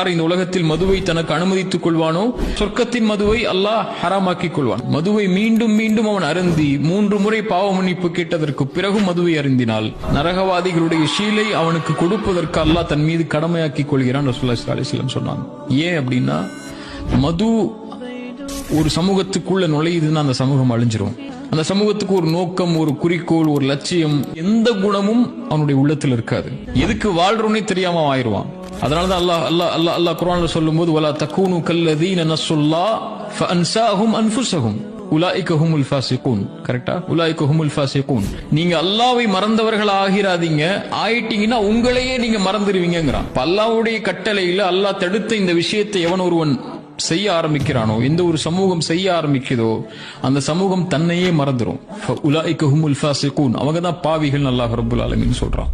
யார் இந்த உலகத்தில் மதுவை தனக்கு அனுமதித்துக் கொள்வானோ? சொர்க்கத்தின் மதுவை அல்லாஹ் ஹராமாக்கிக் கொள்வான். மதுவை மீண்டும் மீண்டும் அவன் அருந்தி மூன்று முறை பாவ மன்னிப்பு கேட்டதற்கு பிறகும் மதுவை அருந்தினால் நரகவாதிகளுடைய ஷீலை அவனுக்கு கொடுப்பதற்கு அல்லாஹ் தன் மீது கடமையாக்கிக் கொள்கிறான் ரசூல்லா ஸல்லல்லாஹு சொன்னாங்க. ஏன் அப்படின்னா மது ஒரு சமூகத்துக்குள்ள நுழையுதுன்னா அந்த சமூகம் அழிஞ்சிரும். அந்த சமூகத்துக்கு ஒரு நோக்கம் ஒரு குறிக்கோள் ஒரு லட்சியம் எந்த குணமும் அவனுடைய உள்ளத்தில் இருக்காது. எதுக்கு வாழ்றோன்னே தெரியாம ஆயிருவான் அதனாலதான் அல்லாஹ் அல்லாஹ் அல்லாஹ் அல்லாஹ் குர்ஆன்ல சொல்லும்போது வலா தக்கூனு கல்லதீன நஸ்ஸுல்லா ஃபஅன்சாஹும் அன்ஃபுஸஹும். உலாயிக ஹுமுல் ஃபாசிகூன். கரெக்டா உலாயிக ஹுமுல் ஃபாசிகூன். நீங்க அல்லாஹ்வை மறந்தவர்கள் ஆகிறாதீங்க ஆயிட்டீங்கன்னா உங்களையே நீங்க மறந்துடுவீங்கங்கறான். அப்ப அல்லாஹ்வுடைய கட்டளையில அல்லாஹ் தடுத்த இந்த விஷயத்தை எவன் ஒருவன் செய்ய ஆரம்பிக்கிறானோ எந்த ஒரு சமூகம் செய்ய ஆரம்பிக்குதோ அந்த சமூகம் தன்னையே மறந்துரும். உலாய்க்கு ஹுமுல் ஃபாசிகூன். அவங்க தான் பாவிகள் அல்லாஹ் ரப்புல் ஆலமீன் சொல்றான்.